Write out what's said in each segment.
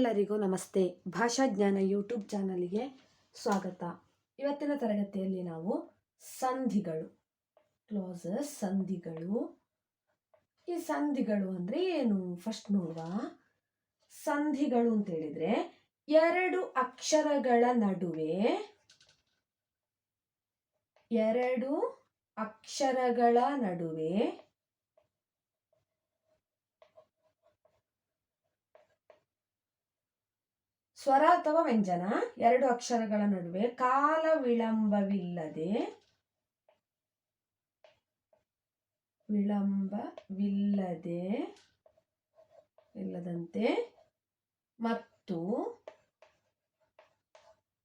ಎಲ್ಲರಿಗೂ ನಮಸ್ತೆ. ಭಾಷಾಜ್ಞಾನ ಯೂಟ್ಯೂಬ್ ಚಾನಲ್ಗೆ ಸ್ವಾಗತ. ಇವತ್ತಿನ ತರಗತಿಯಲ್ಲಿ ನಾವು ಸಂಧಿಗಳು ಕ್ಲೋಸಸ್ ಸಂಧಿಗಳು. ಈ ಸಂಧಿಗಳು ಅಂದರೆ ಏನು? ಫಸ್ಟ್ ನೋಡುವ. ಸಂಧಿಗಳು ಅಂತ ಹೇಳಿದ್ರೆ ಎರಡು ಅಕ್ಷರಗಳ ನಡುವೆ ಎರಡು ಅಕ್ಷರಗಳ ನಡುವೆ ಸ್ವರ ಅಥವಾ ವ್ಯಂಜನ? ಎರಡು ಅಕ್ಷರಗಳ ನಡುವೆ ಕಾಲ ವಿಳಂಬವಿಲ್ಲದೆ ವಿಳಂಬವಿಲ್ಲದೆ ಇಲ್ಲದಂತೆ ಮತ್ತು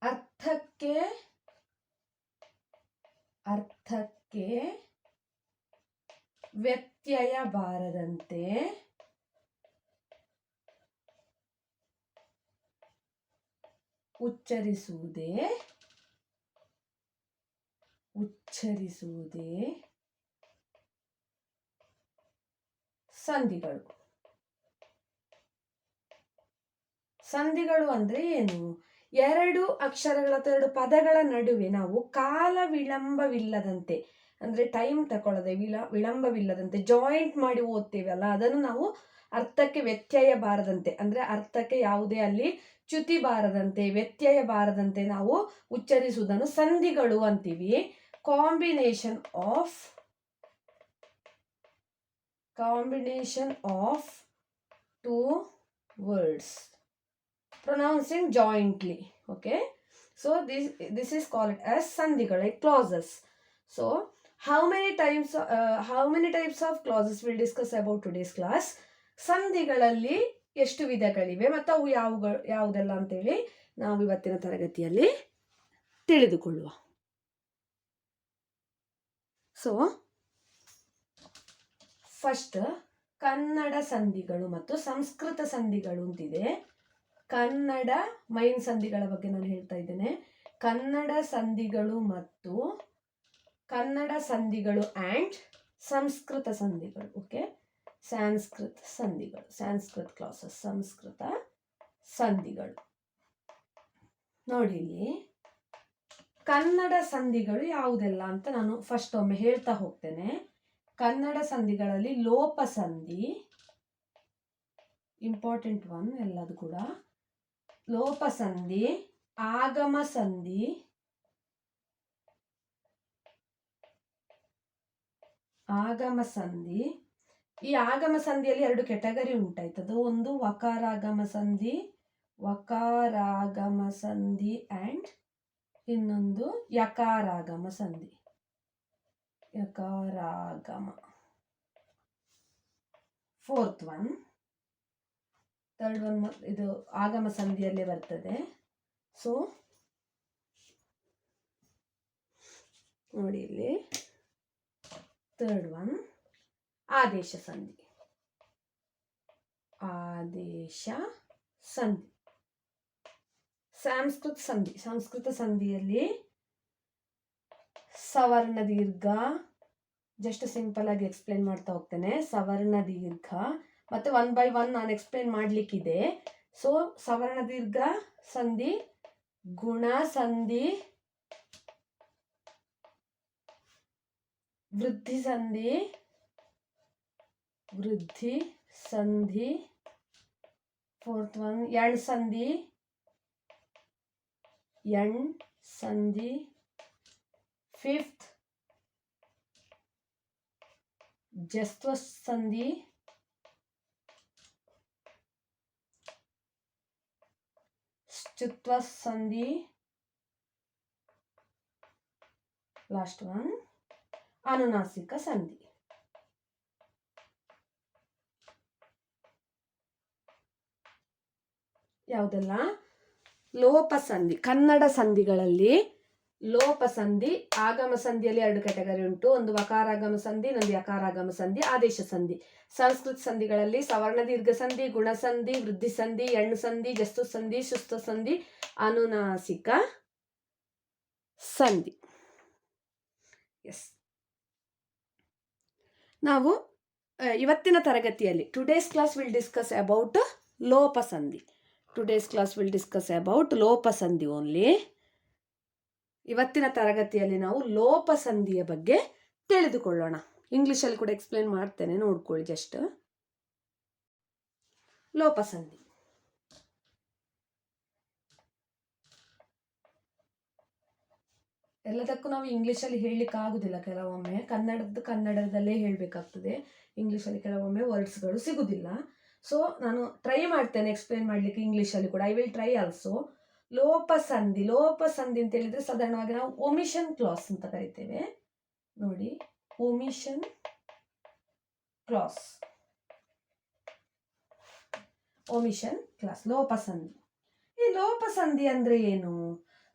ಅರ್ಥಕ್ಕೆ ಅರ್ಥಕ್ಕೆ ವ್ಯತ್ಯಯ ಬಾರದಂತೆ ಉಚ್ಚರಿಸುವುದೇ? ಉಚ್ಚರಿಸುವುದೇ? ಸಂಧಿಗಳು. ಸಂಧಿಗಳು ಅಂದ್ರೆ ಏನು? ಎರಡು ಅಕ್ಷರಗಳ ಅಥವಾ ಎರಡು ಪದಗಳ ನಡುವೆ ನಾವು ಕಾಲ ವಿಳಂಬವಿಲ್ಲದಂತೆ ಅಂದ್ರೆ ಟೈಮ್ ತಗೊಳ್ಳದೆ ವಿಳ ವಿಳಂಬವಿಲ್ಲದಂತೆ ಜಾಯಿಂಟ್ ಮಾಡಿ ಓದ್ತೇವಲ್ಲ ಅದನ್ನು ನಾವು ಅರ್ಥಕ್ಕೆ ವ್ಯತ್ಯಯ ಬಾರದಂತೆ ಅಂದ್ರೆ ಅರ್ಥಕ್ಕೆ ಯಾವುದೇ ಅಲ್ಲಿ ಚ್ಯುತಿ ಬಾರದಂತೆ ವ್ಯತ್ಯಯ ಬಾರದಂತೆ ನಾವು ಉಚ್ಚರಿಸುವುದನ್ನು ಸಂಧಿಗಳು ಅಂತೀವಿ. Combination of combination of two words pronouncing jointly okay so this this is called as ಸಂಧಿಗಳು classes so how many times how many types of classes will discuss about today's class ಸಂಧಿಗಳಲ್ಲಿ ಎಷ್ಟು ವಿಧಗಳಿವೆ ಮತ್ತು ಅವು ಯಾವುಗಳು ಯಾವುದೆಲ್ಲ ಅಂತೇಳಿ ನಾವು ಇವತ್ತಿನ ತರಗತಿಯಲ್ಲಿ ತಿಳಿದುಕೊಳ್ಳುವ. ಸೊ ಫಸ್ಟ್ ಕನ್ನಡ ಸಂಧಿಗಳು ಮತ್ತು ಸಂಸ್ಕೃತ ಸಂಧಿಗಳು ಅಂತಿದೆ. ಕನ್ನಡ ಮೈನ್ ಸಂಧಿಗಳ ಬಗ್ಗೆ ನಾನು ಹೇಳ್ತಾ ಇದ್ದೇನೆ. ಕನ್ನಡ ಸಂಧಿಗಳು ಮತ್ತು ಕನ್ನಡ ಸಂಧಿಗಳು ಆ್ಯಂಡ್ ಸಂಸ್ಕೃತ ಸಂಧಿಗಳು ಓಕೆ ಸಂಸ್ಕೃತ ಸಂಧಿಗಳು, ಸಂಸ್ಕೃತ ಕ್ಲಾಸಸ್ ಸಂಸ್ಕೃತ ಸಂಧಿಗಳು. ನೋಡಿ ಕನ್ನಡ ಸಂಧಿಗಳು ಯಾವುದೆಲ್ಲ ಅಂತ ನಾನು ಫಸ್ಟ್ ಒಮ್ಮೆ ಹೇಳ್ತಾ ಹೋಗ್ತೇನೆ. ಕನ್ನಡ ಸಂಧಿಗಳಲ್ಲಿ ಲೋಪ ಸಂಧಿ ಇಂಪಾರ್ಟೆಂಟ್ ಒನ್ ಎಲ್ಲದು ಕೂಡ. ಲೋಪ ಸಂಧಿ, ಆಗಮ ಸಂಧಿ ಆಗಮ ಸಂಧಿ. ಈ ಆಗಮ ಸಂಧಿಯಲ್ಲಿ ಎರಡು ಕೆಟಗರಿ ಉಂಟಾಯ್ತದ ಒಂದು ವಕಾರಾಗಮ ಸಂಧಿ ವಕಾರಾಗಮ ಸಂಧಿ ಆ್ಯಂಡ್ ಇನ್ನೊಂದು ಯಕಾರಾಗಮ ಸಂಧಿ. ಯಕಾರಾಗಮ. ಫೋರ್ತ್ ಒನ್ ತರ್ಡ್ ಒನ್ ಇದು ಆಗಮ ಸಂಧಿಯಲ್ಲೇ ಬರ್ತದೆ. ಸೊ ನೋಡಿ ಇಲ್ಲಿ. ಥರ್ಡ್ ಒನ್ ಆದೇಶ ಸಂಧಿ. ಆದೇಶ ಸಂಧಿ. ಸಂಸ್ಕೃತ ಸಂಧಿ. ಸಂಸ್ಕೃತ ಸಂಧಿಯಲ್ಲಿ ಸವರ್ಣ ದೀರ್ಘ ಜಸ್ಟ್ ಸಿಂಪಲ್ ಆಗಿ ಎಕ್ಸ್ಪ್ಲೇನ್ ಮಾಡ್ತಾ ಹೋಗ್ತೇನೆ. ಸವರ್ಣ ದೀರ್ಘ ಮತ್ತೆ ಒನ್ ಬೈ ಒನ್ ನಾನು ಎಕ್ಸ್ಪ್ಲೇನ್ ಮಾಡಲಿಕ್ಕಿದೆ. ಸೊ ಸವರ್ಣ ದೀರ್ಘ ಸಂಧಿ, ಗುಣ ಸಂಧಿ ವೃದ್ಧಿ ಸಂಧಿ ವೃದ್ಧಿ ಸಂಧಿ ಫೋರ್ತ್ ಒನ್ ಎಣ್ ಸಂಧಿ ಎಣ್ ಸಂಧಿ ಫಿಫ್ತ್ ಜಸ್ತ್ವ ಸಂಧಿ ಚುತ್ವ ಸಂಧಿ ಲಾಸ್ಟ್ ಒನ್ ಅನುನಾಸಿಕ ಸಂಧಿ ಯಾವುದೆಲ್ಲ? ಲೋಪ ಸಂಧಿ, ಕನ್ನಡ ಸಂಧಿಗಳಲ್ಲಿ ಲೋಪ ಸಂಧಿ, ಆಗಮ ಸಂಧಿಯಲ್ಲಿ ಎರಡು ಕ್ಯಾಟಗರಿ ಉಂಟು. ಒಂದು ವಕಾರಾಗಮ ಸಂಧಿ, ಇನ್ನೊಂದು ಯಕಾರಾಗಮ ಸಂಧಿ, ಆದೇಶ ಸಂಧಿ. ಸಂಸ್ಕೃತ ಸಂಧಿಗಳಲ್ಲಿ ಸವರ್ಣ ದೀರ್ಘ ಸಂಧಿ, ಗುಣ ಸಂಧಿ, ವೃದ್ಧಿ ಸಂಧಿ, ಎಣ್ಣು ಸಂಧಿ, ಜಸ್ತು ಸಂಧಿ ಸುಸ್ತ ಸಂಧಿ, ಅನುನಾಸಿಕ ಸಂಧಿ. ಎಸ್ ನಾವು ಇವತ್ತಿನ ತರಗತಿಯಲ್ಲಿ today's class will discuss about ಲೋಪಸಂಧಿ. Today's class will discuss about ಲೋಪಸಂಧಿ only ಇವತ್ತಿನ ತರಗತಿಯಲ್ಲಿ ನಾವು ಲೋಪಸಂಧಿಯ ಬಗ್ಗೆ ತಿಳಿದುಕೊಳ್ಳೋಣ. ಇಂಗ್ಲೀಷಲ್ಲಿ ಕೂಡ ಎಕ್ಸ್ಪ್ಲೇನ್ ಮಾಡ್ತೇನೆ, ನೋಡ್ಕೊಳ್ಳಿ ಜಸ್ಟ್ ಲೋಪಸಂಧಿ. ಎಲ್ಲದಕ್ಕೂ ನಾವು ಇಂಗ್ಲೀಷಲ್ಲಿ ಹೇಳಲಿಕ್ಕೆ ಆಗುದಿಲ್ಲ ಕೆಲವೊಮ್ಮೆ ಕನ್ನಡದ್ದು ಕನ್ನಡದಲ್ಲೇ ಹೇಳಬೇಕಾಗ್ತದೆ. ಇಂಗ್ಲೀಷಲ್ಲಿ ಕೆಲವೊಮ್ಮೆ ವರ್ಡ್ಸ್ಗಳು ಸಿಗುದಿಲ್ಲ. ಸೊ ನಾನು ಟ್ರೈ ಮಾಡ್ತೇನೆ ಎಕ್ಸ್ಪ್ಲೇನ್ ಮಾಡಲಿಕ್ಕೆ ಇಂಗ್ಲೀಷಲ್ಲಿ ಕೂಡ. ಐ ವಿಲ್ ಟ್ರೈ ಆಲ್ಸೋ ಲೋಪ ಸಂಧಿ ಅಂತ ಹೇಳಿದ್ರೆ ಸಾಧಾರಣವಾಗಿ ನಾವು ಒಮಿಷನ್ ಕ್ಲಾಸ್ ಅಂತ ಕರಿತೇವೆ. ನೋಡಿ ಒಮಿಷನ್ ಕ್ಲಾಸ್ ಒಮಿಷನ್ ಕ್ಲಾಸ್ ಲೋಪಸಂಧಿ. ಈ ಲೋಪಸಂಧಿ ಅಂದರೆ ಏನು?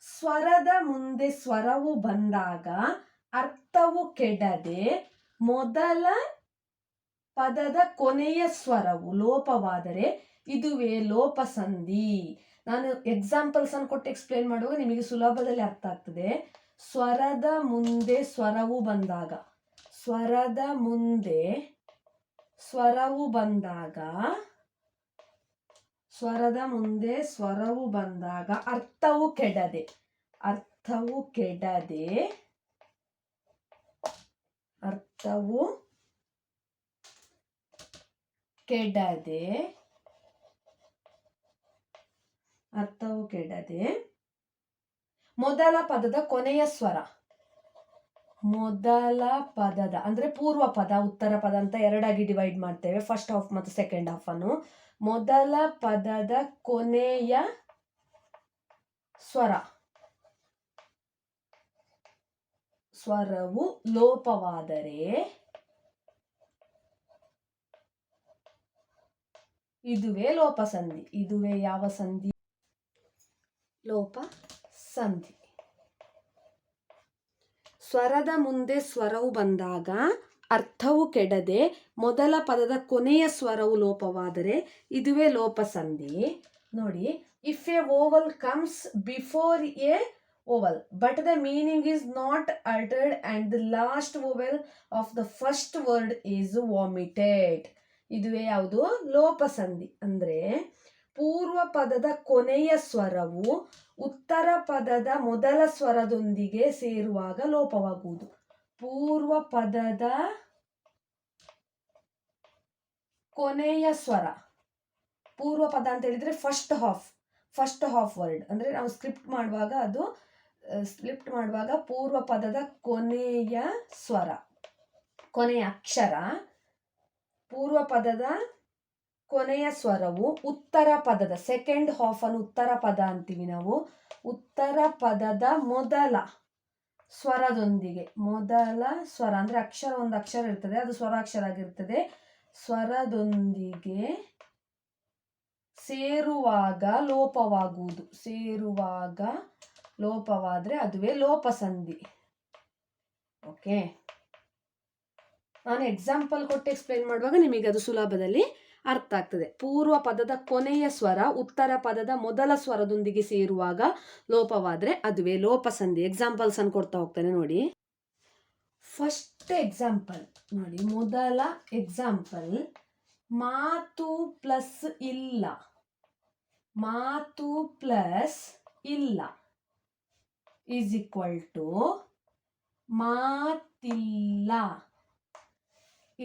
ಸ್ವರದ ಮುಂದೆ ಸ್ವರವು ಬಂದಾಗ ಅರ್ಥವು ಕೆಡದೆ ಮೊದಲ ಪದದ ಕೊನೆಯ ಸ್ವರವು ಲೋಪವಾದರೆ ಇದುವೇ ಲೋಪಸಂಧಿ. ನಾನು ಎಕ್ಸಾಂಪಲ್ಸ್ ಅನ್ನು ಕೊಟ್ಟು ಎಕ್ಸ್ಪ್ಲೇನ್ ಮಾಡುವಾಗ ನಿಮಗೆ ಸುಲಭದಲ್ಲಿ ಅರ್ಥ ಆಗ್ತದೆ. ಸ್ವರದ ಮುಂದೆ ಸ್ವರವು ಬಂದಾಗ, ಸ್ವರದ ಮುಂದೆ ಸ್ವರವು ಬಂದಾಗ ಸ್ವರದ ಮುಂದೆ ಸ್ವರವು ಬಂದಾಗ ಅರ್ಥವು ಕೆಡದೆ ಅರ್ಥವು ಕೆಡದೆ ಅರ್ಥವು ಕೆಡದೆ ಅರ್ಥವು ಕೆಡದೆ. ಮೊದಲ ಪದದ ಕೊನೆಯ ಸ್ವರ. ಮೊದಲ ಪದದ, ಅಂದ್ರೆ ಪೂರ್ವ ಪದ, ಉತ್ತರ ಪದ ಅಂತ ಎರಡಾಗಿ ಡಿವೈಡ್ ಮಾಡ್ತೇವೆ ಫಸ್ಟ್ ಹಾಫ್ ಮತ್ತು ಸೆಕೆಂಡ್ ಹಾಫ್ ಅನ್ನು. ಮೊದಲ ಪದದ ಕೊನೆಯ ಸ್ವರ. ಸ್ವರವು ಲೋಪವಾದರೆ ಇದುವೇ ಲೋಪಸಂಧಿ, ಇದುವೇ ಯಾವ ಸಂಧಿ? ಲೋಪ ಸಂಧಿ. ಸ್ವರದ ಮುಂದೆ ಸ್ವರವು ಬಂದಾಗ ಅರ್ಥವು ಕೆಡದೆ ಮೊದಲ ಪದದ ಕೊನೆಯ ಸ್ವರವು ಲೋಪವಾದರೆ ಇದುವೇ ಲೋಪಸಂಧಿ. ನೋಡಿ if a vowel comes before a vowel but the meaning is not altered and the last vowel of the first word is omitted ಇದುವೇ ಯಾವುದು? ಲೋಪಸಂಧಿ. ಅಂದ್ರೆ ಪೂರ್ವ ಪದದ ಕೊನೆಯ ಸ್ವರವು ಉತ್ತರ ಪದದ ಮೊದಲ ಸ್ವರದೊಂದಿಗೆ ಸೇರುವಾಗ ಲೋಪವಾಗುವುದು. ಪೂರ್ವ ಪದದ ಕೊನೆಯ ಸ್ವರ. ಪೂರ್ವ ಪದ ಅಂತ ಹೇಳಿದ್ರೆ first half first half word ಅಂದ್ರೆ ನಾವು ಸ್ಕ್ರಿಪ್ಟ್ ಮಾಡುವಾಗ ಅದು ಸ್ಕ್ರಿಪ್ಟ್ ಮಾಡುವಾಗ ಪೂರ್ವ ಪದದ ಕೊನೆಯ ಸ್ವರ. ಕೊನೆಯ ಅಕ್ಷರ. ಪೂರ್ವ ಪದದ ಕೊನೆಯ ಸ್ವರವು ಉತ್ತರ ಪದದ ಸೆಕೆಂಡ್ ಹಾಫ್ ಅನ್ನು ಉತ್ತರ ಪದ ಅಂತೀವಿ ನಾವು. ಉತ್ತರ ಪದದ ಮೊದಲ ಸ್ವರದೊಂದಿಗೆ, ಮೊದಲ ಸ್ವರ ಅಂದ್ರೆ ಅಕ್ಷರ ಒಂದು ಅಕ್ಷರ ಇರ್ತದೆ, ಅದು ಸ್ವರಾಕ್ಷರ ಆಗಿರ್ತದೆ. ಸ್ವರದೊಂದಿಗೆ ಸೇರುವಾಗ ಲೋಪವಾಗುವುದು. ಸೇರುವಾಗ ಲೋಪವಾದರೆ ಅದುವೇ ಲೋಪಸಂಧಿ. ಓಕೆ ನಾನು ಎಕ್ಸಾಂಪಲ್ ಕೊಟ್ಟು ಎಕ್ಸ್ಪ್ಲೇನ್ ಮಾಡುವಾಗ ನಿಮಗೆ ಅದು ಸುಲಭದಲ್ಲಿ ಅರ್ಥ ಆಗ್ತದೆ. ಪೂರ್ವ ಪದದ ಕೊನೆಯ ಸ್ವರ ಉತ್ತರ ಪದದ ಮೊದಲ ಸ್ವರದೊಂದಿಗೆ ಸೇರುವಾಗ ಲೋಪವಾದರೆ ಅದುವೇ ಲೋಪಸಂಧಿ. ಎಕ್ಸಾಂಪಲ್ಸ್ ಅನ್ನು ಕೊಡ್ತಾ ಹೋಗ್ತಾನೆ ನೋಡಿ. ಫಸ್ಟ್ ಎಕ್ಸಾಂಪಲ್ ನೋಡಿ, ಮೊದಲ ಎಕ್ಸಾಂಪಲ್ ಮಾತು ಪ್ಲಸ್ ಇಲ್ಲ. ಮಾತು ಪ್ಲಸ್ ಇಲ್ಲ. ಈಸ್ ಈಕ್ವಲ್ ಟು ಮಾತಿಲ್ಲ.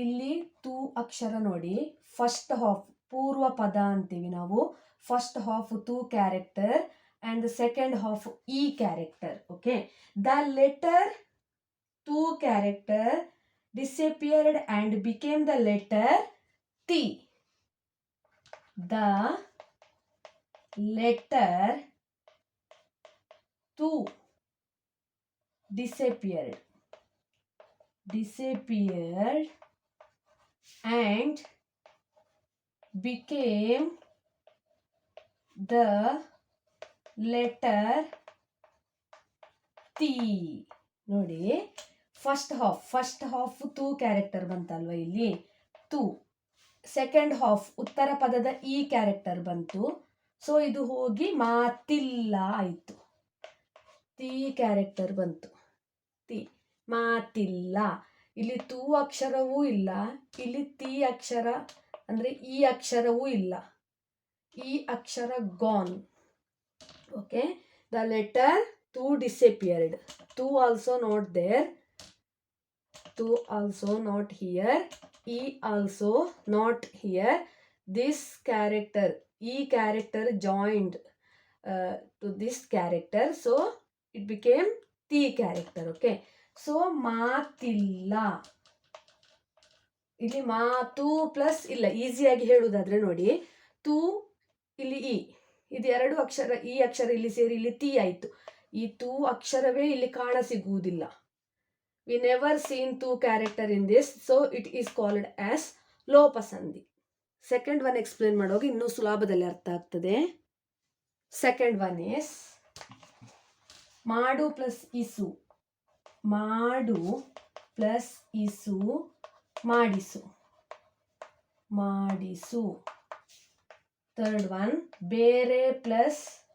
ಇಲ್ಲಿ ತು ಅಕ್ಷರ ನೋಡಿ. ಫಸ್ಟ್ ಹಾಫ್ ಪೂರ್ವ ಪದ ಅಂತೀವಿ ನಾವು. ಫಸ್ಟ್ ಹಾಫ್ ತೂ character and the second half E character okay the letter ತೂ character disappeared and became the letter ತಿ ದ ಲೆಟರ್ ತು disappeared. Disappeared and became the letter T. ನೋಡಿ ಫಸ್ಟ್ ಹಾಫ್ ಫಸ್ಟ್ ಹಾಫ್ ತೂ character ಬಂತಲ್ವ ಇಲ್ಲಿ? ತೂ. Second half ಉತ್ತರ ಪದದ ಈ ಕ್ಯಾರೆಕ್ಟರ್ ಬಂತು. ಸೊ ಇದು ಹೋಗಿ ಮಾತಿಲ್ಲ ಆಯಿತು. ತಿ ಕ್ಯಾರೆಕ್ಟರ್ ಬಂತು. ತಿ. ಮಾತಿಲ್ಲ. ಇಲ್ಲಿ ತೂ ಅಕ್ಷರವೂ ಇಲ್ಲ, ಇಲ್ಲಿ ತಿ ಅಕ್ಷರ, ಅಂದರೆ ಈ ಅಕ್ಷರವೂ ಇಲ್ಲ. ಈ ಅಕ್ಷರ ಗಾನ್ ಓಕೆ ದ ಲೆಟರ್ ಟು ಡಿಸಪಿಯರ್ಡ್ ಟು ಆಲ್ಸೋ ನಾಟ್ ದೇರ್ ಟು ಆಲ್ಸೋ ನಾಟ್ ಹಿಯರ್ ಈ also not here this character ಈ character joined to this character so it became ತಿ ಕ್ಯಾರೆಕ್ಟರ್ ಓಕೆ ಸೊ ಮಾತಿಲ್ಲ. ಇಲ್ಲಿ ಮಾತು ಪ್ಲಸ್ ಇಲ್ಲ. ಈಸಿಯಾಗಿ ಹೇಳುವುದಾದ್ರೆ ನೋಡಿ. ತು, ಇಲ್ಲಿ ಇ ಇದು ಎರಡು ಅಕ್ಷರ, ಈ ಅಕ್ಷರ ಇಲ್ಲಿ ಸೇರಿ ಇಲ್ಲಿ ತಿ ಆಯಿತು. ಈ ತು ಅಕ್ಷರವೇ ಇಲ್ಲಿ ಕಾಣ ಸಿಗುವುದಿಲ್ಲ. We never seen to character in this so it is called as ಲೋಪಸಂಧಿ. Second one explain ಮಾಡುವಾಗ ಇನ್ನೂ ಸುಲಭದಲ್ಲಿ ಅರ್ಥ ಆಗ್ತದೆ. ಸೆಕೆಂಡ್ ಒನ್ ಇಸ್ ಮಾಡು ಪ್ಲಸ್ ಇಸು. ಮಾಡು ಪ್ಲಸ್ ಇಸು ಮಾಡಿಸು. ಮಾಡಿಸು. ಥರ್ಡ್ ಒನ್, ಬೇರೆ ಪ್ಲಸ್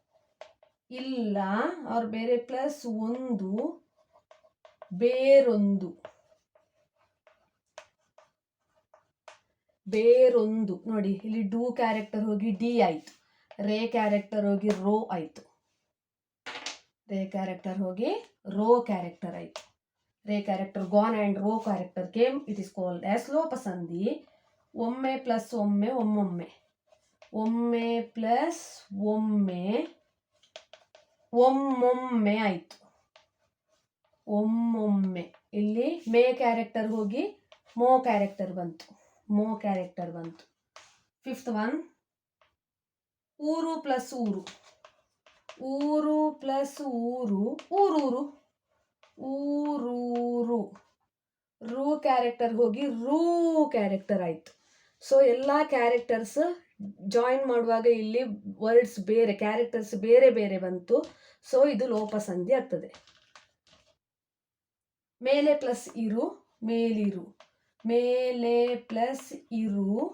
ಇಲ್ಲ. ಅವ್ರ ಬೇರೆ ಪ್ಲಸ್ ಒಂದು, ಬೇರೊಂದು. ಬೇರೊಂದು. ನೋಡಿ, ಇಲ್ಲಿ ಡೂ ಕ್ಯಾರೆಕ್ಟರ್ ಹೋಗಿ ಡಿ ಆಯಿತು. ರೇ ಕ್ಯಾರೆಕ್ಟರ್ ಹೋಗಿ ರೋ ಆಯಿತು. ರೇ ಕ್ಯಾರೆಕ್ಟರ್ ಹೋಗಿ ರೋ ಕ್ಯಾರೆಕ್ಟರ್ ಆಯಿತು. ರೇ character gone and rho character came it is called as ಲೋಪಸಂಧಿ. ಒಮ್ಮೆ ಪ್ಲಸ್ ಒಮ್ಮೆ ಒಮ್ಮೊಮ್ಮೆ. ಒಮ್ಮೆ ಪ್ಲಸ್ ಒಮ್ಮೆ ಒಮ್ಮೊಮ್ಮೆ ಆಯಿತು. ಒಮ್ಮೊಮ್ಮೆ. ಇಲ್ಲಿ ಮೇ ಕ್ಯಾರೆಕ್ಟರ್ ಹೋಗಿ ಮೋ ಕ್ಯಾರೆಕ್ಟರ್ ಬಂತು. ಮೋ ಕ್ಯಾರೆಕ್ಟರ್ ಬಂತು. ಫಿಫ್ತ್ ಒನ್ ಊರು ಪ್ಲಸ್ ಊರು. ಊರು ಪ್ಲಸ್ ಊರು, ಊರೂರು ಊರೂರು. ರೂ ಕ್ಯಾರೆಕ್ಟರ್ ಹೋಗಿ ರೂ ಕ್ಯಾರೆಕ್ಟರ್ ಆಯಿತು. ಸೊ ಎಲ್ಲ ಕ್ಯಾರೆಕ್ಟರ್ಸ್ ಜಾಯಿನ್ ಮಾಡುವಾಗ ಇಲ್ಲಿ ವರ್ಡ್ಸ್ ಬೇರೆ, ಕ್ಯಾರೆಕ್ಟರ್ಸ್ ಬೇರೆ ಬೇರೆ ಬಂತು. ಸೊ ಇದು ಲೋಪಸಂಧಿ ಆಗ್ತದೆ. ಮೇಲೆ ಪ್ಲಸ್ ಇರು, ಮೇಲಿರು. ಮೇಲೆ ಪ್ಲಸ್ ಇರು,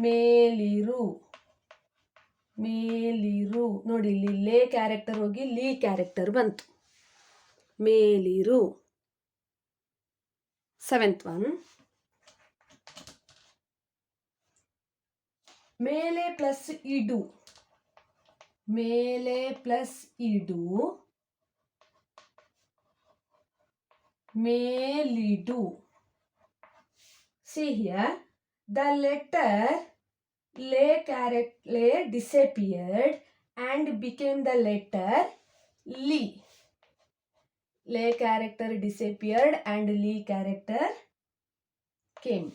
ಮೇಲಿರು. ಮೇಲಿರು. ನೋಡಿ, ಇಲ್ಲಿ ಲೇ ಕ್ಯಾರೆಕ್ಟರ್ ಹೋಗಿ ಲೀ ಕ್ಯಾರೆಕ್ಟರ್ ಬಂತು. ಮೇಲಿರು. ಸೆವೆಂತ್ ಒನ್ ಮೇಲೆ ಪ್ಲಸ್ ಇಡು. ಮೇಲೆ ಪ್ಲಸ್ ಇಡು. ಮೇಲಿಡು. ಸಿಹಿಯ the letter Le character disappeared and became the letter Lee. Le character disappeared and Lee character came.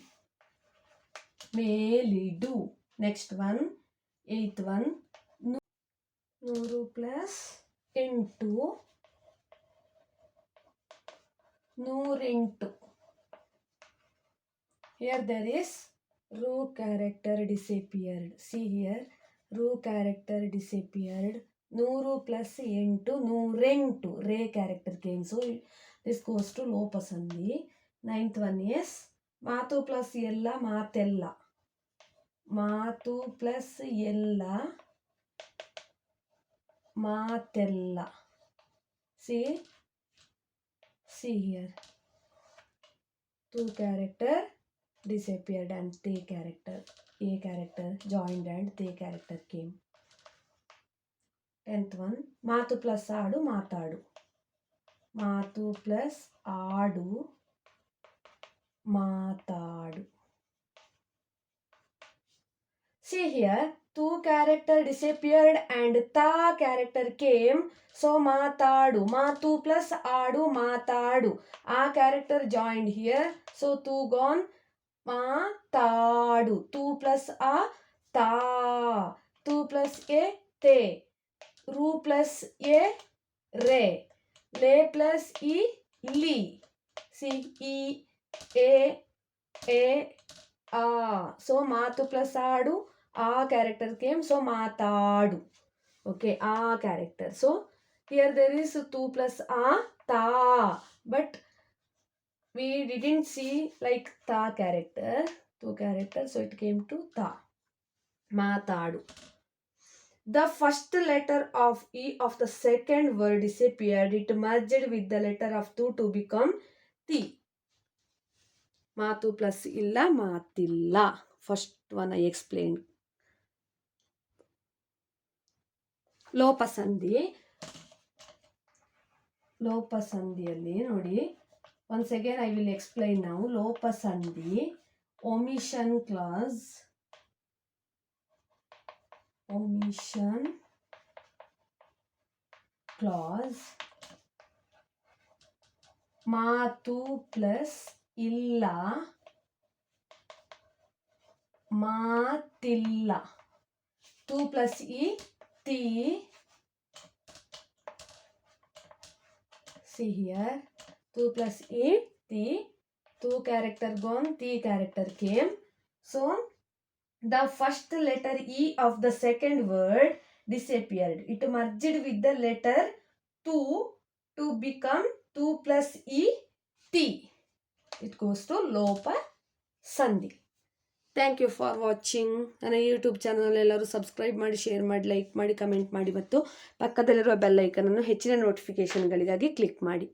Melidu. Next one. Eighth one. Nuru plus into Nurintu. Here there is row character disappeared see here. row character disappeared ನೂರು plus ಎಂಟು, ನೂರೆಂಟು. ರೇ character came so this goes to ಲೋಪಸಂಧಿ ninth one is ಮಾತು plus ಎಲ್ಲ, ಮಾತೆಲ್ಲ. ಮಾತು plus ಎಲ್ಲ, ಮಾತೆಲ್ಲ. See see here to character disappeared and they character, a character joined and they character came. Tenth one ಮಾತು ಪ್ಲಸ್ ಆಡು ಮಾತಾಡು ಮಾತು ಪ್ಲಸ್ ಆಡು ಮಾತಾಡು ಸಿ ಹಿಯರ್ ಟೂ ಕ್ಯಾರೆಕ್ಟರ್ ಡಿಸಪಿಯರ್ಡ್ ಆ್ಯಂಡ್ ತಾ ಕ್ಯಾರೆಕ್ಟರ್ ಕೇಮ್ ಸೊ ಮಾತಾಡು ಮಾತು ಪ್ಲಸ್ ಆಡು ಮಾತಾಡು ಆ ಕ್ಯಾರೆಕ್ಟರ್ ಜಾಯಿಂಡ್ ಹಿಯರ್ ಸೊ ತೂ ಗಾನ್ ಮಾತಾಡು ತೂ ಪ್ಲಸ್ ಆ, ತಾ. ತೂ ಪ್ಲಸ್ ಎ, ತೇ. ರೂ ಪ್ಲಸ್ ಎ, ರೇ. ಲೇ ಪ್ಲಸ್ ಇ, ಲಿ. ಸಿ, ಇ, ಎ ಎ, ಆ. ಸೊ, ಮಾತು ಪ್ಲಸ್ ಆಡು ಆ ಕ್ಯಾರೆಕ್ಟರ್ ಕೇಮ್ ಸೊ ಮಾತಾಡು ಓಕೆ, ಆ character. So, here there is two plus ಆ, ತಾ. But we didn't see like ta character two character so it came to ta matadu the first letter of e of the second word disappeared it merged with the letter of tu to become ti ಮಾತು plus ಇಲ್ಲ ಮಾತಿಲ್ಲ first one I explain ಲೋಪಸಂಧಿ ಲೋಪಸಂಧಿಯಲ್ಲಿ ನೋಡಿ Once again, I will explain now. Lopa Sandhi, omission clause, omission clause, matu plus illa, matilla. 2 plus e, t. See here, 2 plus e t 2 character gone t character came so the first letter e of the second word disappeared it merged with the letter 2 to become 2 plus e t it goes to lopa sandhi thank you for watching ನನ್ನ YouTube channel ಎಲ್ಲರೂ subscribe ಮಾಡಿ share ಮಾಡಿ like ಮಾಡಿ comment ಮಾಡಿ ಮತ್ತು ಪಕ್ಕದಲ್ಲಿರುವ annu ಐಕನನ್ನು ಹೆಚ್ಚಿನ ನೋಟಿಫಿಕೇಷನ್ಗಳಿಗಾಗಿ click ಮಾಡಿ